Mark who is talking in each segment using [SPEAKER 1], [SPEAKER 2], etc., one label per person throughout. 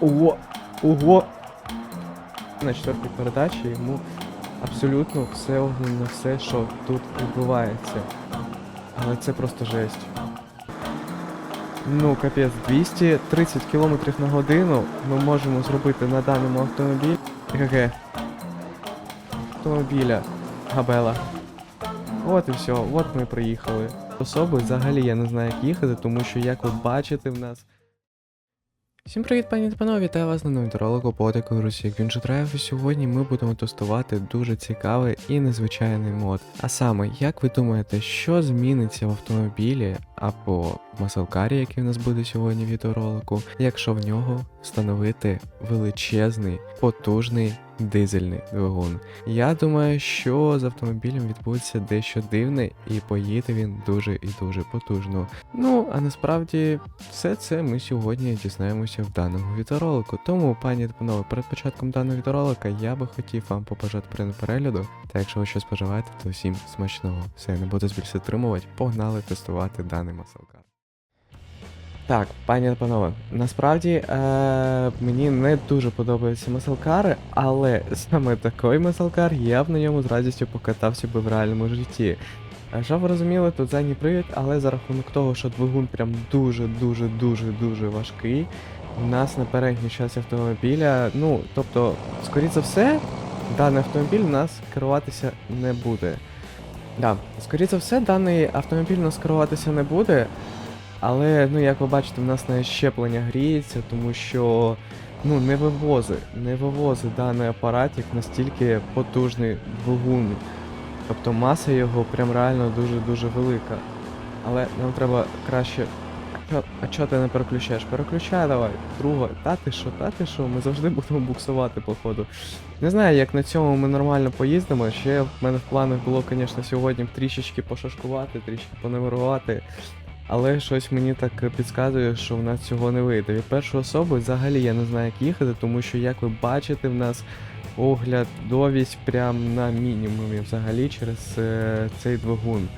[SPEAKER 1] Ого! Ого! На четвертій передачі йому абсолютно все огненно все, що тут відбувається. Але це просто жесть. Ну, капець, 230 км на годину ми можемо зробити на даному автомобілі. ГГ. Автомобіля. Габела. От і все, от ми приїхали. Особи взагалі я не знаю, як їхати, тому що, як ви бачите, в нас. Всім привіт, пані та панове, вітаю вас на новому ролику по такої Русі, же і сьогодні ми будемо тестувати дуже цікавий і незвичайний мод. А саме, як ви думаєте, що зміниться в автомобілі або в маселкарі, який у нас буде сьогодні в відеоролику, якщо в нього встановити величезний, потужний дизельний двигун? Я думаю, що з автомобілем відбудеться дещо дивне, і поїде він дуже і дуже потужно. Ну, а насправді все це ми сьогодні дізнаємося в даному відеоролику. Тому, пані та панове, перед початком даного відеоролика я би хотів вам побажати приємного перегляду. Та якщо ви щось бажаєте, то всім смачного. Все, не буду більше затримувати. Погнали тестувати даний маселкар. Так, пані та панове, насправді е, мені не дуже подобаються маселкари, але саме такий маселкар я б на ньому з радістю покатався би в реальному житті. Е, Щоб ви розуміли, тут задній привід, але за рахунок того, що двигун прям дуже-дуже дуже дуже важкий, у нас на передній часті автомобіля, ну, тобто, скоріше за все, даний автомобіль у нас керуватися не буде. Да, скоріше за все, даний автомобіль у нас керуватися не буде. Але, ну, як ви бачите, в нас навіть щеплення гріється, тому що ну, не вивозить, не вивозить даний апарат як настільки потужний двигун. Тобто маса його прям реально дуже-дуже велика. Але нам треба краще. А чого ти не переключаєш? Переключай давай. Друга. Та ти що, та ти що, ми завжди будемо буксувати, походу. Не знаю, як на цьому ми нормально поїздимо. Ще в мене в планах було, звісно, сьогодні трішечки пошашкувати, трішки поневирувати. Але щось мені так підказує, що в нас цього не вийде. Від першої особи взагалі я не знаю, як їхати, тому що, як ви бачите, в нас оглядовість прям на мінімумі взагалі через е, цей двигун.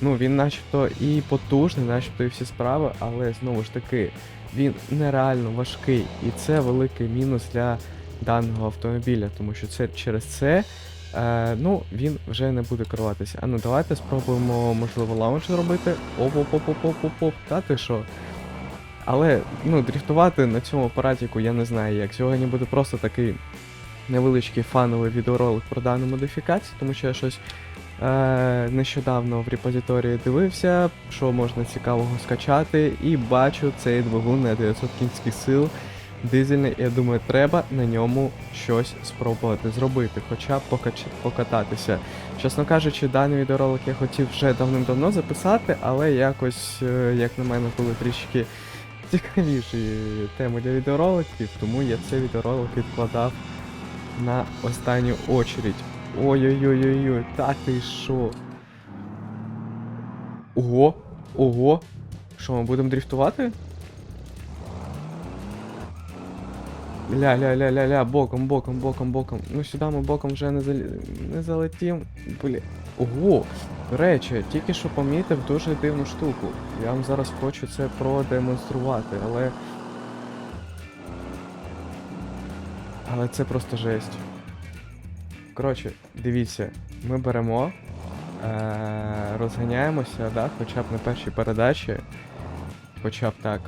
[SPEAKER 1] Ну, він начебто і потужний, начебто і всі справи, але знову ж таки, він нереально важкий. І це великий мінус для даного автомобіля, тому що це через це. Е, ну, він вже не буде керуватися. А ну давайте спробуємо, можливо, лаунч зробити. Оп-оп-оп-оп-оп-оп, та ти що? Але ну, дріфтувати на цьому апаратіку я не знаю як. Сьогодні буде просто такий невеличкий фановий відеоролик про дану модифікацію, тому що я щось е, нещодавно в репозиторії дивився, що можна цікавого скачати, і бачу цей двигун на 900 кінських сил. Дизельний, я думаю, треба на ньому щось спробувати зробити, хоча б покататися. Чесно кажучи, даний відеоролик я хотів вже давним-давно записати, але якось, е, як на мене, були трішки цікавіші теми для відеороликів, тому я цей відеоролик відкладав на останню очередь. Ой-ой-ой-ой-ой, та ти що? Ого, ого. Що, ми будемо дріфтувати? Ля-ля-ля-ля-ля, боком, боком, боком, боком. Ну сюди ми боком вже не, залі... не залетім. Блі. Ого! До речі, тільки що помітив дуже дивну штуку. Я вам зараз хочу це продемонструвати, але. Але це просто жесть. Коротше, дивіться, ми беремо, е- розганяємося, да, хоча б на першій передачі. Хоча б так.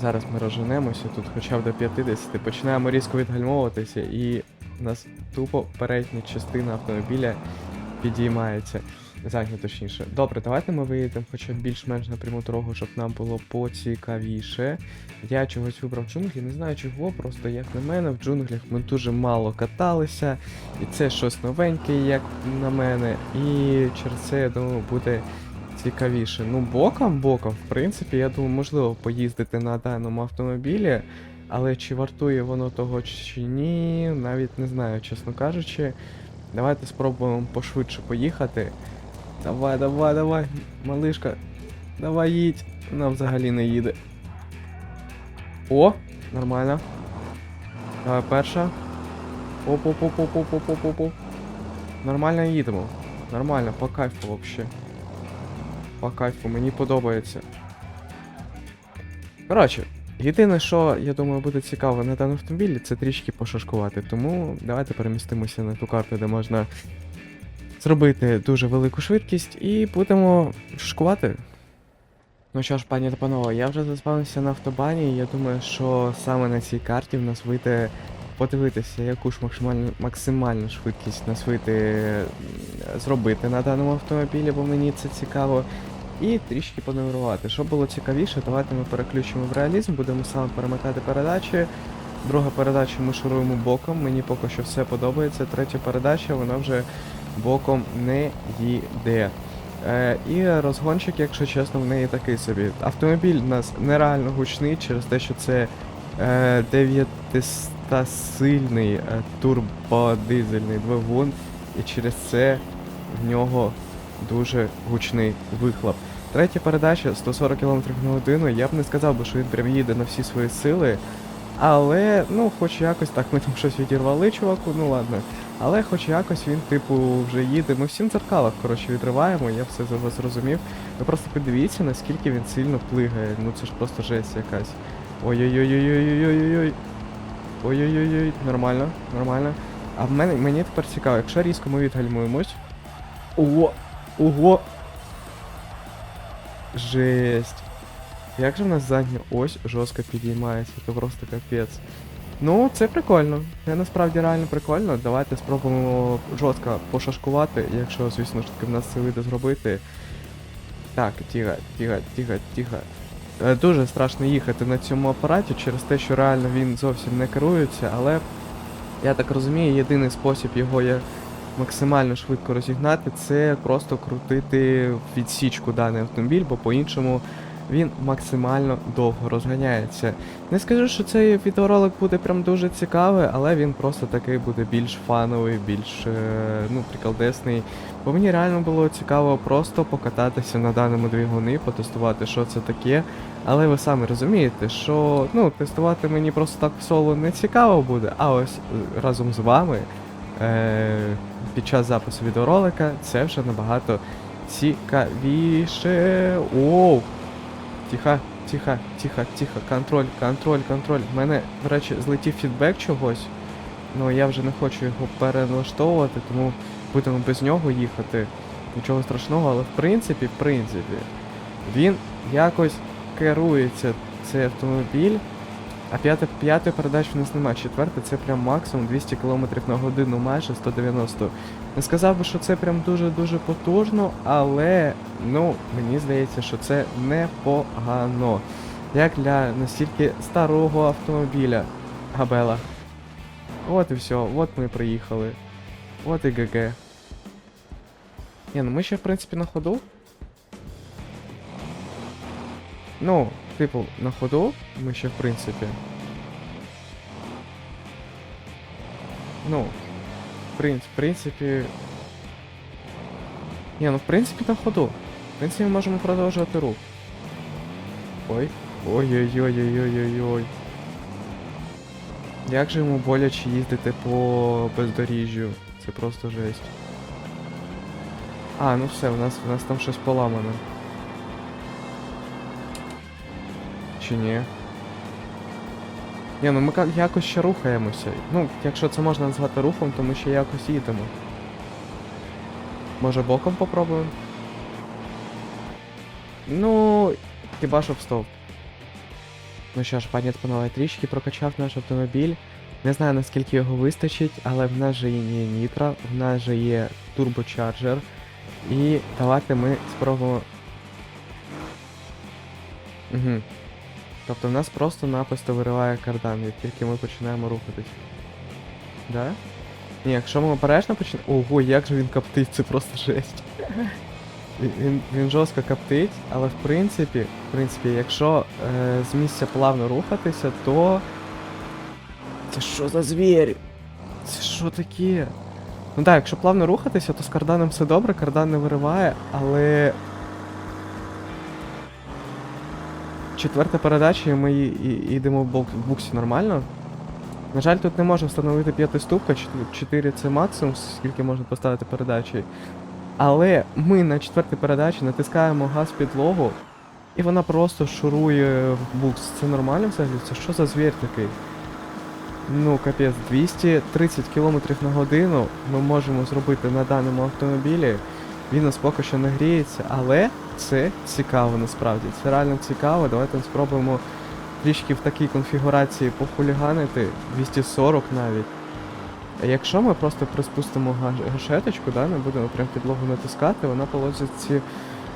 [SPEAKER 1] Зараз ми розженемося тут хоча б до 50, починаємо різко відгальмовуватися і у нас тупо передня частина автомобіля підіймається. Задня точніше. Добре, давайте ми виїдемо хоча б більш-менш на пряму дорогу, щоб нам було поцікавіше. Я чогось вибрав джунглі, не знаю чого, просто як на мене, в джунглях ми дуже мало каталися, і це щось новеньке, як на мене. І через це, я думаю, буде цікавіше. Ну, боком, боком, в принципі, я думаю, можливо поїздити на даному автомобілі, але чи вартує воно того чи ні, навіть не знаю, чесно кажучи. Давайте спробуємо пошвидше поїхати. Давай, давай, давай, малишка. Давай їдь. Вона взагалі не їде. О, нормально. Давай перша. Оп-оп-оп-оп-оп-оп-оп-оп. Нормально їдемо. Нормально, по кайфу вообще. По кайфу, мені подобається. Коротше, Єдине, що я думаю, буде цікаво на даному автомобілі, це трішки пошашкувати. Тому давайте перемістимося на ту карту, де можна зробити дуже велику швидкість, і будемо шашкувати. Ну що ж, пані та панове, я вже заспавився на автобані, і я думаю, що саме на цій карті в нас вийде подивитися, яку ж максимальну, максимальну швидкість нас вийде зробити на даному автомобілі, бо мені це цікаво. І трішки поневрувати. Щоб було цікавіше, давайте ми переключимо в реалізм, будемо саме перемикати передачі. Друга передача ми шуруємо боком, мені поки що все подобається. Третя передача, вона вже боком не їде. Е, і розгончик, якщо чесно, в неї такий собі. Автомобіль у нас нереально гучний через те, що це е, 900-сильний е, турбодизельний двигун, і через це в нього дуже гучний вихлоп. Третя передача 140 км на годину. Я б не сказав би, що він прям їде на всі свої сили. Але, ну, хоч якось так, ми там щось відірвали, чуваку, ну ладно. Але хоч якось він, типу, вже їде. Ми всім дзеркалах, коротше, відриваємо, я все за вас зрозумів. Ви просто подивіться, наскільки він сильно плигає. Ну це ж просто жесть якась. Ой-ой-ой-ой-ой-ой-ой-ой. Ой-ой-ой-ой, нормально, нормально. А в мене мені тепер цікаво, якщо різко ми відгальмуємось. Ого! Ого! Жесть. Як же в нас задня ось жорстко підіймається, це просто капець. Ну, це прикольно. Це насправді реально прикольно. Давайте спробуємо жорстко пошашкувати, якщо, звісно ж таки, в нас це вийде зробити. Так, тихо, тихо, тихо. Е, Дуже страшно їхати на цьому апараті через те, що реально він зовсім не керується, але я так розумію, єдиний спосіб його є максимально швидко розігнати, це просто крутити відсічку даний автомобіль, бо по-іншому він максимально довго розганяється. Не скажу, що цей відеоролик буде прям дуже цікавий, але він просто такий буде більш фановий, більш е, ну, приколдесний. Бо мені реально було цікаво просто покататися на даному двигуні, потестувати, що це таке. Але ви самі розумієте, що ну, тестувати мені просто так в соло не цікаво буде, а ось е, разом з вами під час запису відеоролика це вже набагато цікавіше. Оу! Тихо, тихо, тихо, тихо, контроль, контроль, контроль. У мене, до речі, злетів фідбек чогось. Ну я вже не хочу його переналаштовувати, тому будемо без нього їхати. Нічого страшного, але в принципі, в принципі, він якось керується цей автомобіль. А п'яти, п'ятої передачі в нас немає. Четверта це прям максимум 200 км на годину, майже 190. Не сказав би, що це прям дуже-дуже потужно, але ну, мені здається, що це непогано. Як для настільки старого автомобіля. Габела. От і все, от ми приїхали. От і ГГ. Ні, ну ми ще в принципі на ходу. Ну, типу, на ходу ми ще в принципі. Ну, в принципі. Ні, ну в принципі на ходу. В принципі, ми можемо продовжувати рух. Ой. Ой-ой-ой-ой-ой-ой-ой. Як же йому боляче їздити по бездоріжжю? Це просто жесть. А, ну все, у нас, у нас там щось поламане. Чи ні? Ні, ну ми якось ще рухаємося. Ну, якщо це можна назвати рухом, то ми ще якось їдемо. Може боком попробуємо? Ну, хіба що в стовп. Ну що ж, пані панове, трішки прокачав наш автомобіль. Не знаю наскільки його вистачить, але в нас же є нітро, в нас же є турбочарджер. І давайте ми спробуємо. Угу. Тобто в нас просто-напросто вириває кардан, як тільки ми починаємо рухатись. Да? Ні, якщо ми обережно починаємо. Ого, як же він коптить, це просто жесть. Він, він, жорстко коптить, але в принципі, в принципі, якщо е, з місця плавно рухатися, то. Це що за звір? Це що таке? Ну так, якщо плавно рухатися, то з карданом все добре, кардан не вириває, але. Четверта передача, і ми йдемо в буксі нормально. На жаль, тут не можна встановити п'ятиступка, 4 це максимум, скільки можна поставити передачі. Але ми на четвертій передачі натискаємо газ підлогу, І вона просто шурує в букс. Це нормально взагалі? Це що за звір такий? Ну, капець, 230 км на годину ми можемо зробити на даному автомобілі. Він у нас поки що не гріється, але це цікаво насправді. Це реально цікаво. Давайте спробуємо трішки в такій конфігурації похуліганити, 240 навіть. Якщо ми просто приспустимо гашеточку, да, не будемо прям підлогу натискати, вона логіці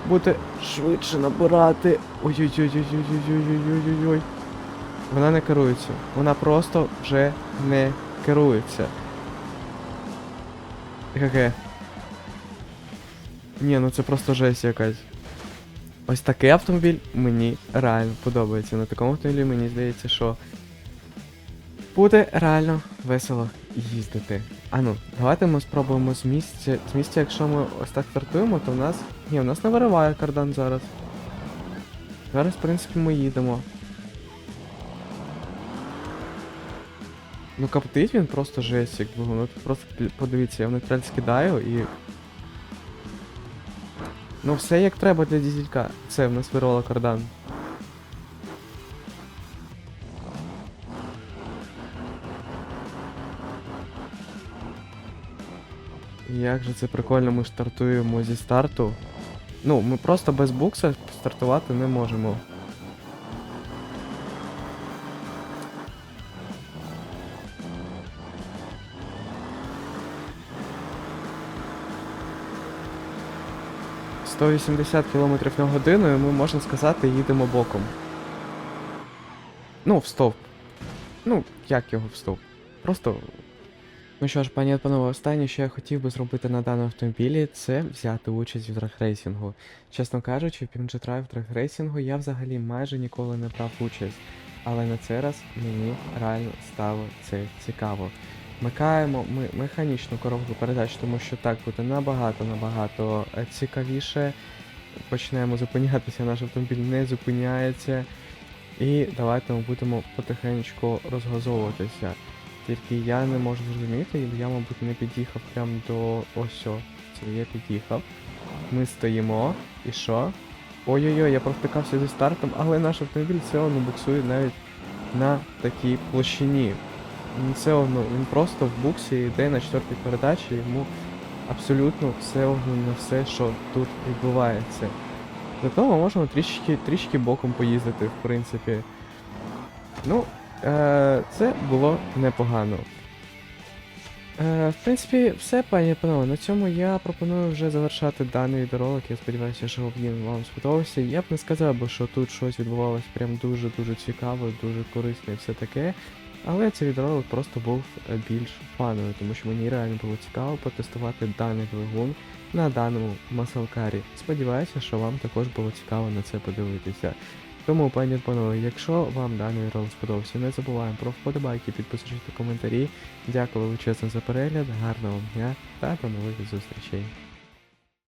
[SPEAKER 1] буде швидше набирати. Ой-ой-ой-ой-ой-ой-ой-ой-ой. Вона не керується. Вона просто вже не керується. ГГ. Ні, ну це просто жесть якась. Ось такий автомобіль мені реально подобається. На такому автомобілі мені здається, що буде реально весело їздити. А ну, давайте ми спробуємо з місця. З місця, якщо ми ось так стартуємо, то в нас. Ні, в нас не вириває кардан зараз. Зараз, в принципі, ми їдемо. Ну коптить він просто жесть, як двигун. Просто подивіться, я в нейтраль скидаю і. Ну все як треба для дізелька. Це в нас вирвало кардан. Як же це прикольно, ми стартуємо зі старту. Ну, ми просто без букса стартувати не можемо. Сто вісімдесят км на годину, і ми, можна сказати, їдемо боком. Ну, в стовп. Ну, як його в стовп? Просто Ну що ж, пані та панове, останнє, що я хотів би зробити на даному автомобілі, це взяти участь в драгрейсингу. Чесно кажучи, в PMG Drive драгрейсингу я взагалі майже ніколи не брав участь. Але на цей раз мені реально стало це цікаво. Вмикаємо ми механічну коробку передач, тому що так буде набагато-набагато е, цікавіше. Почнемо зупинятися, наш автомобіль не зупиняється. І давайте ми будемо потихеньку розгазовуватися. Тільки я не можу зрозуміти, я, мабуть, не під'їхав прямо до ось о. Це я під'їхав. Ми стоїмо. І що? Ой-ой-ой, я провтикався зі стартом, але наш автомобіль все одно буксує навіть на такій площині. Він все одно, він просто в буксі йде на четвертій передачі, йому абсолютно все одно на все, що тут відбувається. Зато ми можемо трішки, трішки боком поїздити, в принципі. Ну, Е, це було непогано. Е, в принципі, все, пані панове. На цьому я пропоную вже завершати даний відеоролик. Я сподіваюся, що він вам сподобався. Я б не сказав би, що тут щось відбувалось прям дуже-дуже цікаво, дуже корисне і все таке. Але цей відеоролик просто був е, більш фановий, тому що мені реально було цікаво потестувати даний двигун на даному маселкарі. Сподіваюся, що вам також було цікаво на це подивитися. Тому, пані панове, якщо вам даний ролик сподобався, не забуваємо про вподобайки, підписуйтесь та коментарі. Дякую величезно за перегляд, гарного вам дня та до нових зустрічей.